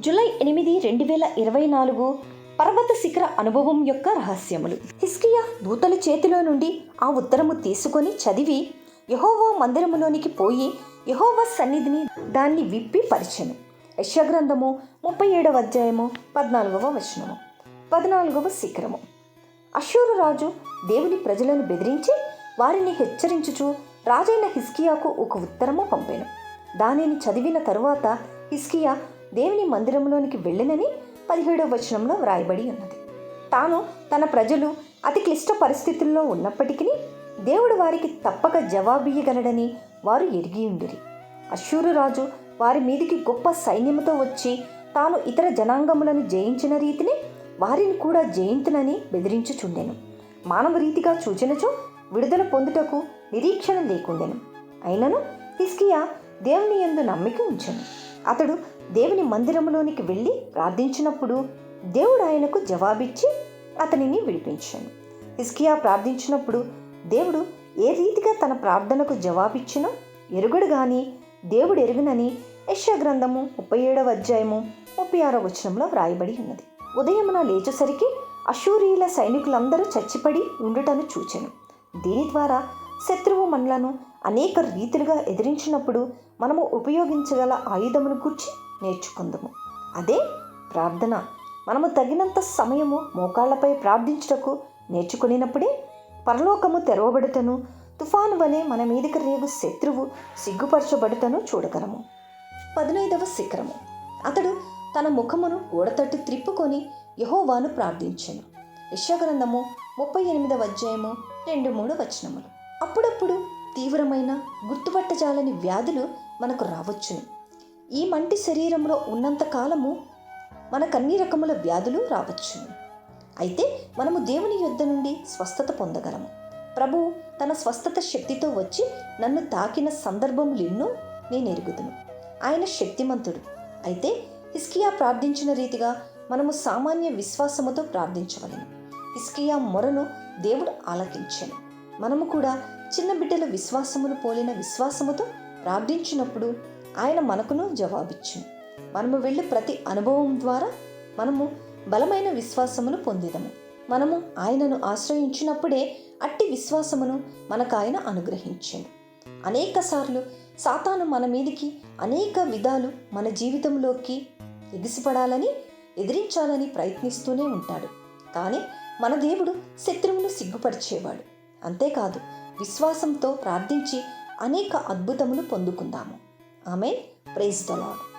July ఎనిమిది రెండు వేల ఇరవై నాలుగు పర్వత శిఖర అనుభవం యొక్క రహస్యములు. హిస్కియా దూతల చేతిలో నుండి ఆ ఉత్తరము తీసుకొని చదివి యహోవా మందిరములోనికి పోయి యహోవా సన్నిధిని దాన్ని విప్పి పరిచెను. యశగ్రంథము ముప్పై ఏడవ అధ్యాయము పద్నాలుగవ వచనము పద్నాలుగవ శిఖరము. అశూరు రాజు దేవుని ప్రజలను బెదిరించి వారిని హెచ్చరించుచు రాజైన హిస్కియాకు ఒక ఉత్తరము పంపాను. దానిని చదివిన తరువాత హిస్కియా దేవుని మందిరంలోనికి వెళ్ళినని పదిహేడవ వచనంలో వ్రాయబడి ఉన్నది. తాను తన ప్రజలు అతి క్లిష్ట పరిస్థితుల్లో ఉన్నప్పటికీ దేవుడు వారికి తప్పక జవాబియ్యగలడని వారు ఎరిగి ఉండిరి. అశూరు రాజు వారి మీదికి గొప్ప సైన్యముతో వచ్చి తాను ఇతర జనాంగములను జయించిన రీతిని వారిని కూడా జయింతునని బెదిరించుచుండెను. మానవ రీతిగా చూచినచో విడుదల పొందుటకు నిరీక్షణ లేకుండెను. అయినను హిస్కియా దేవుని యందు నమ్మిక ఉంచెను. అతడు దేవుని మందిరములోనికి వెళ్ళి ప్రార్థించినప్పుడు దేవుడు ఆయనకు జవాబిచ్చి అతనిని విడిపించాను. హిస్కియా ప్రార్థించినప్పుడు దేవుడు ఏ రీతిగా తన ప్రార్థనకు జవాబిచ్చినో ఎరుగడు గాని దేవుడు ఎరుగునని యెషయా గ్రంథము ముప్పై ఏడవ అధ్యాయము ముప్పై ఆరో వచనంలో వ్రాయబడి ఉన్నది. ఉదయమున లేచేసరికి అశూరియుల సైనికులందరూ చచ్చిపడి ఉండుటను చూచాను. దీని ద్వారా శత్రువు మనలను అనేక రీతులుగా ఎదిరించినప్పుడు మనము ఉపయోగించగల ఆయుధమును గుర్చి నేర్చుకుందాము. అదే ప్రార్థన. మనము తగినంత సమయము మోకాళ్ళపై ప్రార్థించుటకు నేర్చుకునినప్పుడే పరలోకము తెరవబడుటను తుఫాను వలె మన మీదకి రేగు శత్రువు సిగ్గుపరచబడుటను చూడగలము. పదినైదవ శిఖరము. అతడు తన ముఖమును ఓడతట్టు త్రిప్పుకొని యహోవాను ప్రార్థించెను. యశగ్రంథము ముప్పై ఎనిమిదవ అధ్యాయము రెండు మూడు వచనములు. అప్పుడప్పుడు తీవ్రమైన గుర్తుపట్టజాలని వ్యాధులు మనకు రావచ్చును. ఈ మంటి శరీరంలో ఉన్నంత కాలము మనకు అన్ని రకముల వ్యాధులు రావచ్చును. అయితే మనము దేవుని యుద్ధ నుండి స్వస్థత పొందగలము. ప్రభు తన స్వస్థత శక్తితో వచ్చి నన్ను తాకిన సందర్భములు ఎన్నో నేను ఎరుగుదును. ఆయన శక్తిమంతుడు. అయితే హిస్కియా ప్రార్థించిన రీతిగా మనము సామాన్య విశ్వాసముతో ప్రార్థించవలను. హిస్కియా మొరను దేవుడు ఆలకించాను. మనము కూడా చిన్న బిడ్డల విశ్వాసమును పోలిన విశ్వాసముతో ప్రార్థించినప్పుడు ఆయన మనకును జవాబిచ్చు. మనము వెళ్ళి ప్రతి అనుభవం ద్వారా మనము బలమైన విశ్వాసమును పొందిదము. మనము ఆయనను ఆశ్రయించినప్పుడే అట్టి విశ్వాసమును మనకు ఆయన అనుగ్రహించాడు అనేక సార్లు సాతాను మన మీదికి అనేక విధాలు మన జీవితంలోకి ఎగిసిపడాలని ఎదిరించాలని ప్రయత్నిస్తూనే ఉంటాడు. కానీ మన దేవుడు శత్రువును సిగ్గుపరిచేవాడు. అంతేకాదు విశ్వాసంతో ప్రార్థించి అనేక అద్భుతములు పొందుకుందాము. Amén. Praise the Lord.